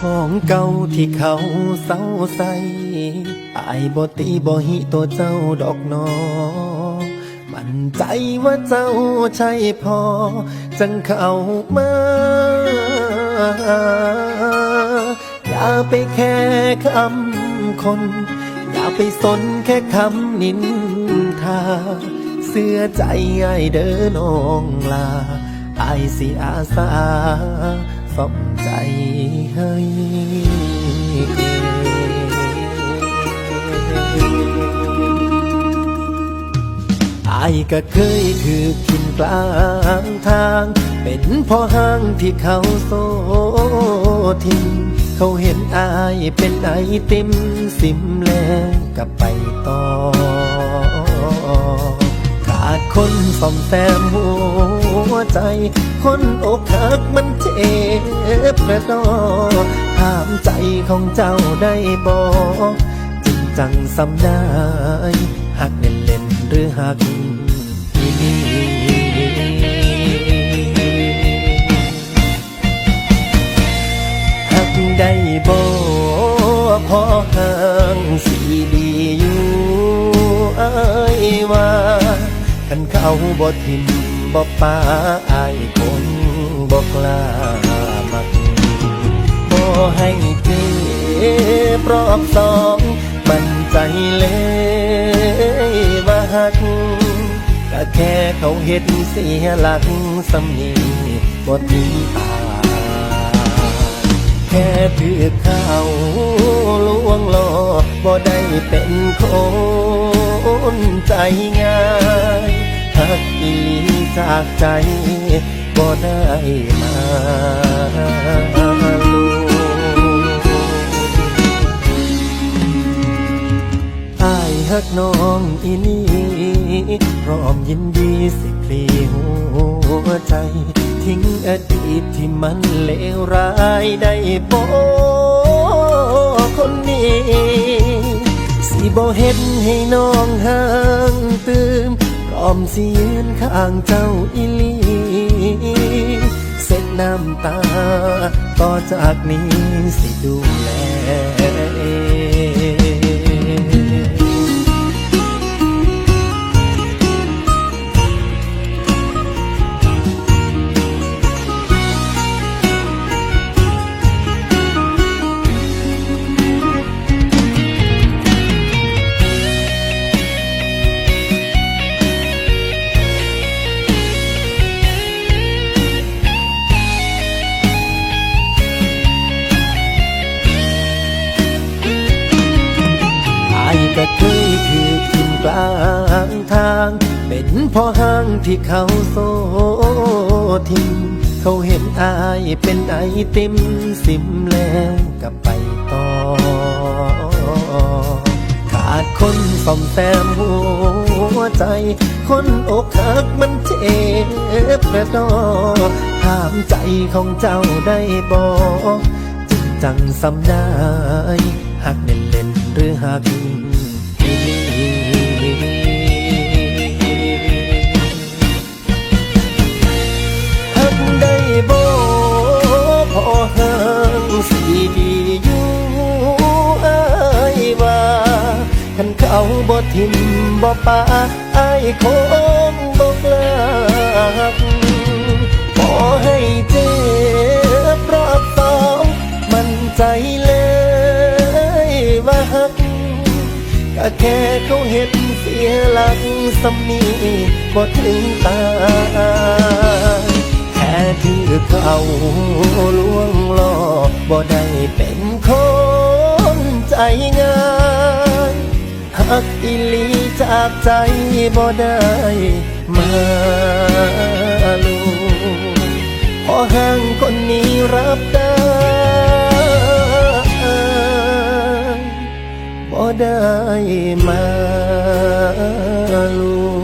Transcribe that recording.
ของเก่าที่เขาเศร้าใสอายบ่ตีบ่หิตัวเจ้าดอกนอ มั่นใจว่าเจ้าใช่พอ จังเข้ามา อย่าไปแค่คำคน อย่าไปสนแค่คำนินทา เสื้อใจไอเด้อน้องลาไอสิอาสาสมใจ ให้อายก็เคยคือกินกลางทาง เป็นพ่อห้างที่เขาโซทิ้งเขาเห็นอายเป็นไอติมสิมแล้วกับไปต่อ ขาดคนซ่อมแซมหัว วใจ คนอกหักมันเจ็บกระดอถามใจของเจ้าได้บอกจริงจังสำได้หักเล่นเล่นหรือหักหักได้บ่พอห่างสีดีอยู่ไอายว่าคันเขาบ่ทิม บ่ป้าอายคงบ่กล้ามักบ่ให้เจ็บรอบสองมันใจเลยว่าหักก็แค่เขาเห็นเสียหลักสำนีบ่ทิ้งอาแค่ถือเข้าลวงลอบ่ได้เป็นคนใจง่าย กอีหลีจากใจบ่ได้มาลูอายหักน้องอีนี่พร้อมยินดีสิพลีหัวใจ ทิ้งอดีตที่มันเลวร้ายได้บ่คนนี้ สิบ่เห็นให้น้องหา อมสิยืนข้างเจ้าอีลีเสร็จน้ำตา ต่อจากนี้สิดูแล ลางทาง เป็นพ่อห้างที่เขาโซทิ้งเขาเห็นอายเป็นไอติมสิมแล้วกับไปต่อ ขาดคนซ่อมแซมหัวใจ คนอกหักมันเจ็บกระดอถามใจของเจ้าได้บอกจริงจังสำได้หักเล่นเล่นหรือหัก เขาบ่ทิมบ่ปาอายคงบ่กล้าหักขอให้เจ็บรอบสองมันใจเลยว่าหักก็แค่เขาเห็นเสียหลักสำนีบ่ถึงตาแค่ถือเขาลวง รัใจบ่ได้มาลูขอห้างคนนี้รับได้บ่ได้มาลู